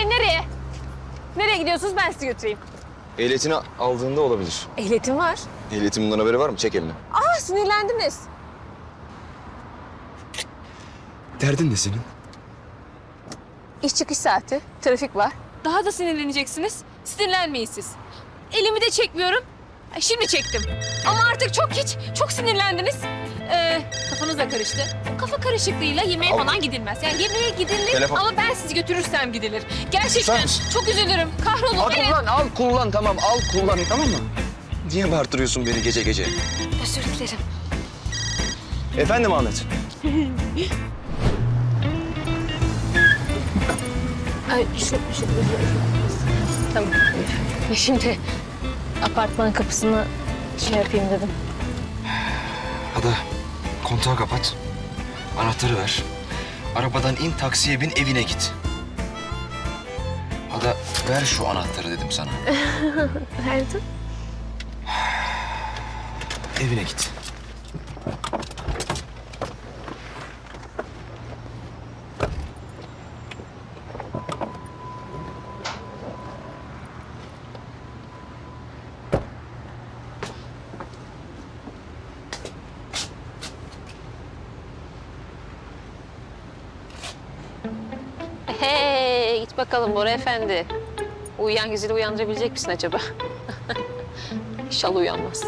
Bey nereye? Nereye gidiyorsunuz ben sizi götüreyim. Ehliyetini aldığında olabilir. Ehliyetim var. Ehliyetin bundan haberi var mı? Çek elini. Aa sinirlendiniz. Derdin ne senin? İş çıkış saati, trafik var. Daha da sinirleneceksiniz. Sinirlenmeyin siz. Elimi de çekmiyorum. Ay, Şimdi çektim. Ama artık çok hiç, çok sinirlendiniz. Ee, kafanız da karıştı. Bu kafa karışıklığıyla yemeğe Al. falan gidilmez. Yani yemeğe gidilir Telefon. ama ben sizi götürürsem gidilir. Gerçekten mısın? çok üzülürüm. Kahrolun. Al Evet. kullan, al kullan tamam. Al kullan tamam mı? Niye bağırtırıyorsun beni gece gece? Özür dilerim. Efendim Ahmet. Ay şu, şu. Tamam. Şimdi apartman kapısını şey yapayım dedim. Ada kontağı kapat. Anahtarı ver. Arabadan in taksiye bin evine git. Ada ver şu anahtarı dedim sana. Verdim. Evine git. Bakalım Bora Efendi. Uyuyan güzeli uyandırabilecek misin acaba? İnşallah uyanmaz.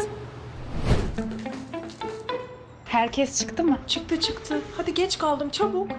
Herkes çıktı mı? Çıktı çıktı. Hadi geç kaldım çabuk.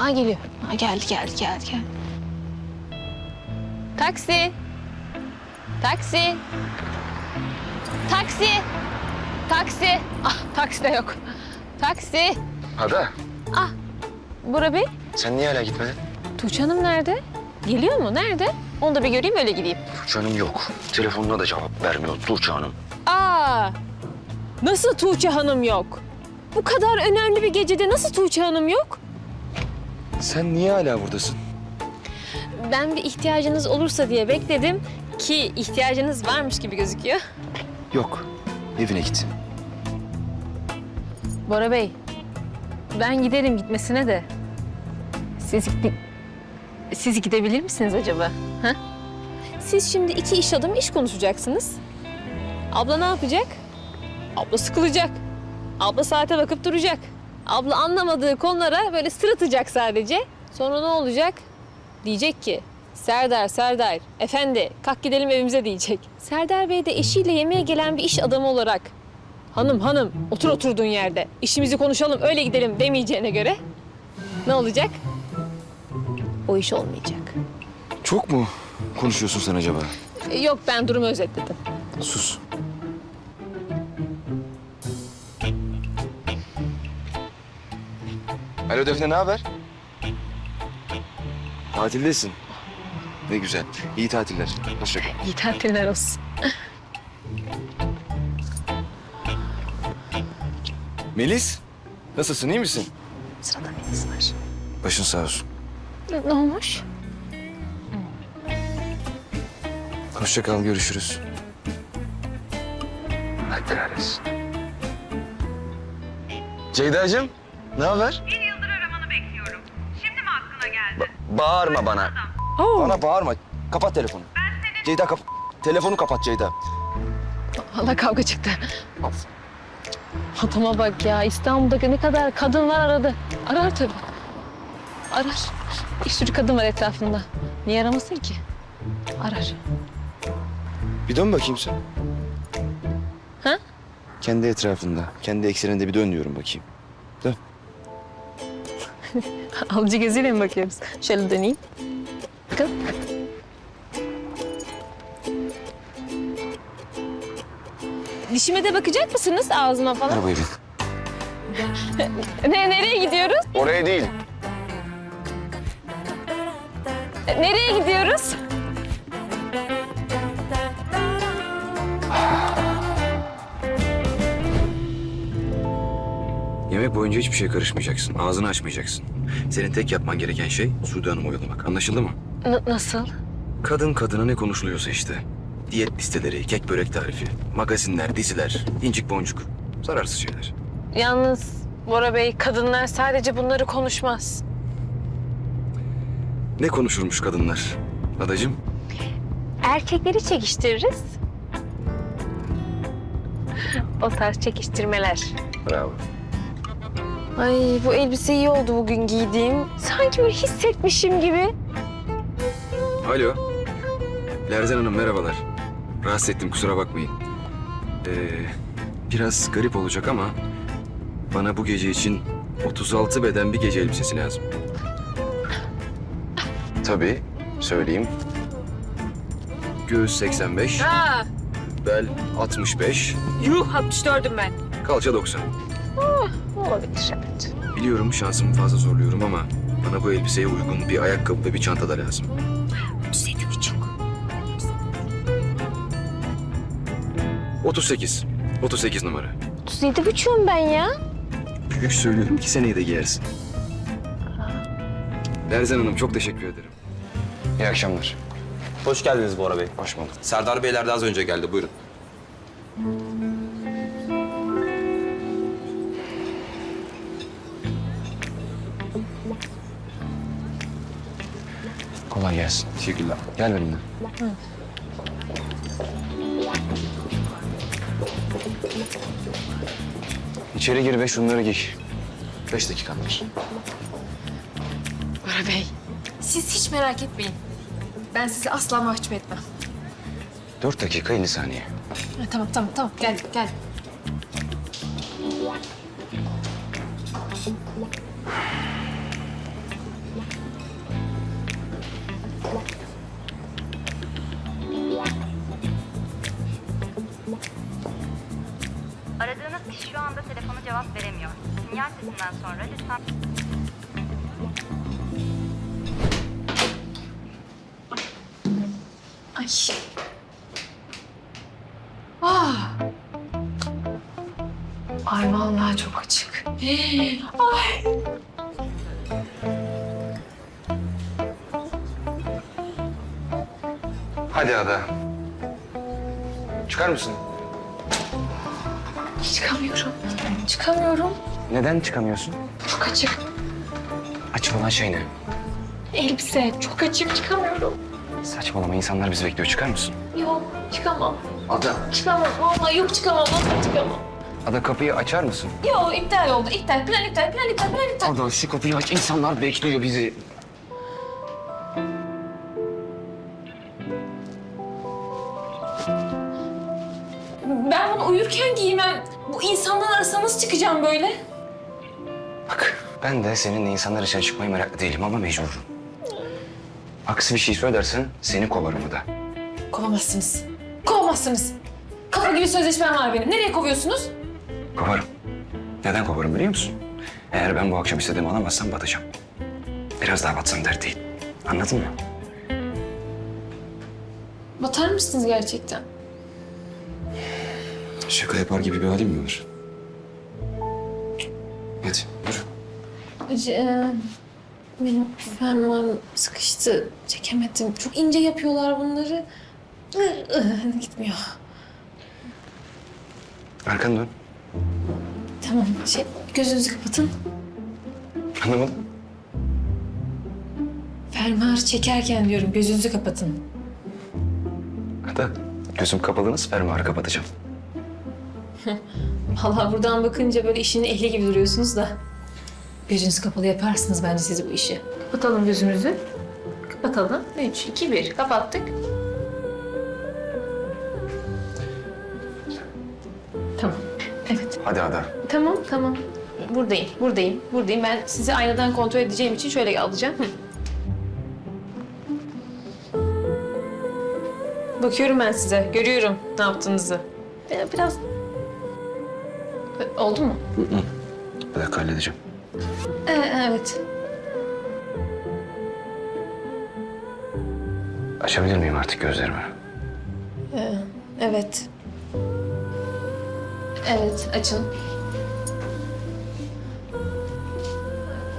Ha geliyor. Ha geldi geldi geldi geldi. Taksi. Taksi. Taksi. Taksi. Ah taksi de yok. Taksi. Ada Bora Bey, sen niye hala gitmedin? Tuğçe Hanım nerede? Geliyor mu? Nerede? Onu da bir göreyim öyle gideyim. Tuğçe Hanım yok. Telefonuna da cevap vermiyor Tuğçe Hanım. Aa! Nasıl Tuğçe Hanım yok? Bu kadar önemli bir gecede nasıl Tuğçe Hanım yok? Sen niye hala buradasın? Ben bir ihtiyacınız olursa diye bekledim ki ihtiyacınız varmış gibi gözüküyor. Yok. Evine git. Bora Bey, ben giderim gitmesine de. Siz, siz gidebilir misiniz acaba? Ha? Siz şimdi iki iş adamı iş konuşacaksınız. Abla ne yapacak? Abla sıkılacak. Abla saate bakıp duracak. Abla anlamadığı konulara böyle sırıtacak sadece. Sonra ne olacak? Diyecek ki Serdar, Serdar, efendi kalk gidelim evimize diyecek. Serdar Bey de eşiyle yemeğe gelen bir iş adamı olarak Hanım hanım otur oturduğun yerde. İşimizi konuşalım öyle gidelim demeyeceğine göre ne olacak? O iş olmayacak. Çok mu konuşuyorsun sen acaba? Yok ben durumu özetledim. Sus. Alo Defne ne haber? Tatildesin. Ne güzel. İyi tatiller. Hoşça kal. İyi tatiller olsun. Melis, nasılsın? iyi misin? Sırada Melis var. Başın sağ olsun. Ne, ne olmuş? Hoşça kal, görüşürüz. Allah kahretsin. Ceyda'cığım, ne haber? Bağırma bana. Bana bağırma. Kapat telefonu. Ceyda kap... Telefonu kapat Ceyda. Valla kavga çıktı. Adama bak ya İstanbul'da ne kadar kadın var aradı. Arar tabii. Arar. Bir sürü kadın var etrafında. Niye aramasın ki? Arar. Bir dön bakayım sen. Ha? Kendi etrafında, kendi ekseninde bir dön diyorum bakayım. Dön. Alıcı gözüyle mi bakıyoruz? Şöyle döneyim. Bakın. dişime de bakacak mısınız ağzıma falan? Arabaya bin. Ne, nereye gidiyoruz? Oraya değil. Nereye gidiyoruz? Yemek boyunca hiçbir şey karışmayacaksın. Ağzını açmayacaksın. Senin tek yapman gereken şey Sude Hanım'ı oyalamak. Anlaşıldı mı? N- nasıl? Kadın kadına ne konuşuluyorsa işte. Diyet listeleri, kek börek tarifi, magazinler, diziler, incik boncuk. Zararsız şeyler. Yalnız Bora Bey kadınlar sadece bunları konuşmaz. Ne konuşurmuş kadınlar? Adacığım, Erkekleri çekiştiririz. O tarz çekiştirmeler. bravo. Ay bu elbise iyi oldu bugün giydiğim. Sanki böyle hissetmişim gibi. Alo. Lerzen Hanım merhabalar. Rahatsız ettim kusura bakmayın. Ee, biraz garip olacak ama bana bu gece için 36 beden bir gece elbisesi lazım. Tabii söyleyeyim. Göğüs 85, Ha, bel 65, yuh 64'üm ben. kalça 90. Olabilir evet. Biliyorum şansımı fazla zorluyorum ama bana bu elbiseye uygun bir ayakkabı ve bir çanta da lazım. Düzeyde buçuk. 38. 38 numara. 37 buçuğum ben ya. Büyük söylüyorum ki seneyi de giyersin. Lerzen Hanım çok teşekkür ederim. İyi akşamlar. Hoş geldiniz Bora Bey. Hoş bulduk. Serdar Beyler de az önce geldi. Buyurun. Kolay gelsin. Teşekkürler. Gel benimle. İçeri gir ve şunları giy. Beş dakikan var. Bora Bey, siz hiç merak etmeyin. Ben sizi asla mahcup etmem. Dört dakika elli saniye. Ha, tamam, tamam, tamam. Gel, gel. Aradığınız kişi şu anda telefona cevap veremiyor. Sinyal sesinden sonra lütfen... Ay. Ah. Ay vallahi çok açık. Ay. Hadi Ada. Çıkar mısın? Çıkamıyorum. Çıkamıyorum. Neden çıkamıyorsun? Çok açık. Açık olan şey ne? Elbise çok açık. Çıkamıyorum. Saçmalama insanlar bizi bekliyor. Çıkar mısın? Yok, çıkamam. Ada. Çıkamam. Vallahi yok çıkamam. Vallahi çıkamam. Ada kapıyı açar mısın? Yok, iptal oldu. İptal. Plan iptal. Plan iptal. Plan iptal. Ada şu kapıyı aç. İnsanlar bekliyor bizi. Uyurken giymem. Bu insanların arasına nasıl çıkacağım böyle? Bak ben de seninle insanlar için çıkmaya meraklı değilim ama mecburum. Aksi bir şey söylersen seni kovarım da. Kovamazsınız. Kovamazsınız. Kafa gibi sözleşmem var benim. Nereye kovuyorsunuz? Kovarım. Neden kovarım biliyor musun? Eğer ben bu akşam istediğimi alamazsam batacağım. Biraz daha batsam dert değil. Anladın mı? Batar mısınız gerçekten? Şaka yapar gibi bir halim mi var? Hadi yürü. e, benim fermuarım sıkıştı. Çekemedim. Çok ince yapıyorlar bunları. Gitmiyor. Arkanı dön. Tamam. Şey, gözünüzü kapatın. Anlamadım. Fermuar çekerken diyorum gözünüzü kapatın. Ada gözüm kapalı nasıl fermuarı kapatacağım? Vallahi buradan bakınca böyle işin ehli gibi duruyorsunuz da. Gözünüzü kapalı yaparsınız bence siz bu işi. Kapatalım gözünüzü. Kapatalım. Üç, iki, bir. Kapattık. Tamam. Evet. Hadi Ada. Tamam, tamam. Buradayım, buradayım, buradayım. Ben sizi aynadan kontrol edeceğim için şöyle alacağım. Hı. Bakıyorum ben size, görüyorum ne yaptığınızı. Biraz Oldu mu? Bir dakika halledeceğim. Ee, evet. Açabilir miyim artık gözlerimi? Evet. Evet, açın.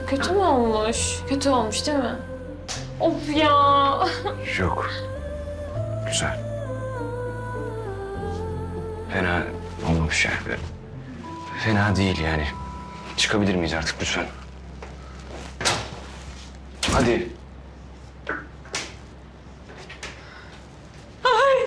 Kötü mü olmuş? Kötü olmuş değil mi? Of ya. Yok. Güzel. Fena olmamış yani. Fena değil yani. Çıkabilir miyiz artık lütfen? Hadi. Ay.